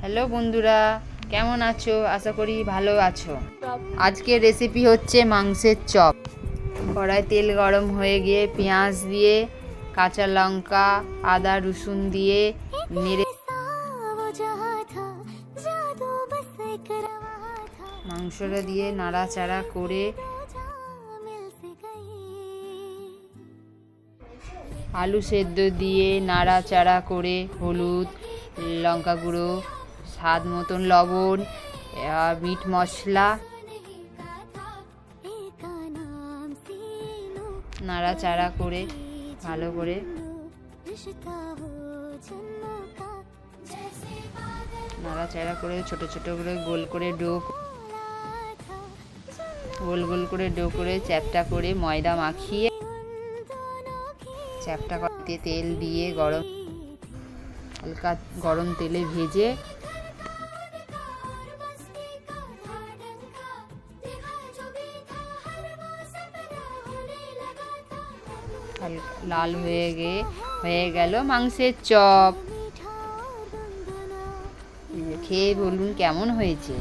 Hello বন্ধুরা কেমন আছো? আশা করি ভালো আছো। আজকে রেসিপি হচ্ছে মাংসের চপ। কড়ায় তেল গরম হয়ে গিয়ে পেঁয়াজ দিয়ে কাঁচা লঙ্কা আদা রসুন দিয়ে মেরে মাংসটা দিয়ে নাড়াচাড়া করে আলু সেদ্ধ দিয়ে নাড়াচাড়া করে হলুদ লঙ্কা গুঁড়ো স্বাদ মতন লবণ মিট মশলা। নাড়াচাড়া করে, ভালো করে। নাড়াচাড়া করে ছোট ছোট করে গোল করে ডো গোল গোল করে ডো করে চ্যাপটা করে ময়দা মাখিয়ে চ্যাপটা করতে তেল দিয়ে গরম হালকা গরম তেলে ভেজে লাল হয়ে গে হয়ে গেল মাংসের চপ। খেয়ে বলুন কেমন হয়েছে?